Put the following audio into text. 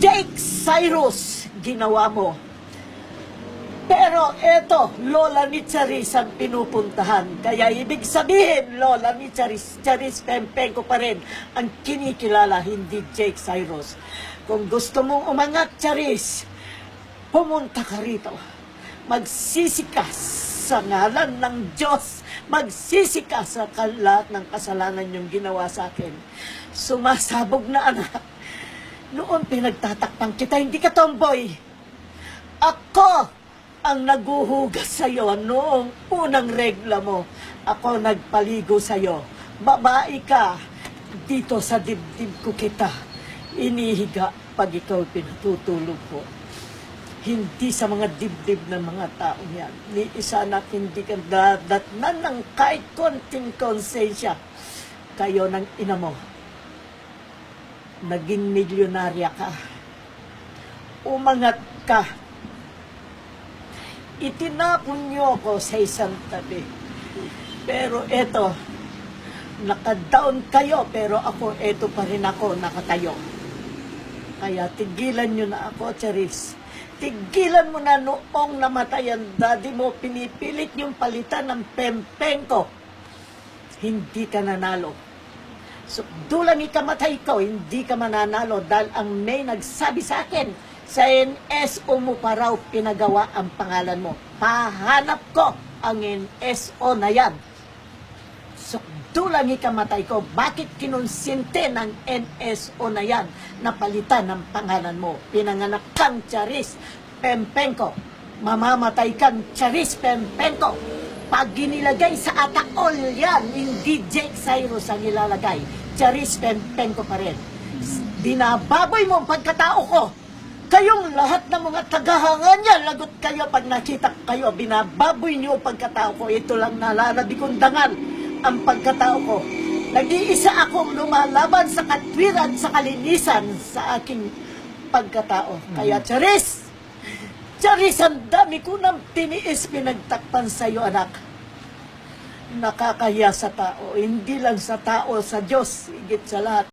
Jake Cyrus, ginawa mo. Pero eto, Lola ni Charis ang pinupuntahan. Kaya ibig sabihin, Lola ni Charis, Charis Pempenko pa rin ang kinikilala, hindi Jake Cyrus. Kung gusto mong umangat, Charis, pumunta ka rito. Magsisikas sa ngalan ng Diyos. Magsisikas sa lahat ng kasalanan yung ginawa sa akin. Sumasabog na anak. Noon pinagtatakpan kita, hindi ka tomboy. Ako ang naguhugas sa'yo noong unang regla mo. Ako nagpaligo sa'yo. Babae ka. Dito sa dibdib ko kita. Inihiga pag ikaw pinatutulog ko. Hindi sa mga dibdib ng mga tao yan. Ni isa na hindi ka dadatnan ng kahit konting konsensya. Kayo ng ina mo. Naging milyonarya ka. Umangat ka itinapon niyo ako sa isang tabi. Pero eto, nakadown kayo, pero ako, eto pa rin ako, nakatayo. Kaya tigilan niyo na ako, Charis. Tigilan mo na noong namatay ang daddy mo, pinipilit niyong palitan ng pempeng ko. Hindi ka nanalo. So, dulang ikamatay ko, hindi ka mananalo dahil ang may nagsabi sa akin, sa NSO mo pa raw pinagawa ang pangalan mo. Pahanap ko ang NSO na yan. So, dulang ikamatay ko, bakit kinonsinte ng NSO na yan na palitan ng pangalan mo? Pinanganak kang Charis Pempenko. Mamamatay kang Charis Pempenko. Pag ginilagay sa ataol yan, hindi Jake Cyrus ang ilalagay. Charis Pempenko pa rin. Binababoy mo ang pagkatao ko. Kayong lahat ng mga tagahanga niya, lagot kayo pag nakita kayo, binababoy niyo ang pagkatao ko. Ito lang nalalabi kong dangal ang pagkatao ko. Nag-iisa akong lumalaban sa katwiran, sa kalinisan, sa aking pagkatao. Kaya, Charis! Charis, ang dami ko nang tiniis pinagtakpan sa iyo, anak. Nakakahiya sa tao, hindi lang sa tao, sa Diyos, higit sa lahat.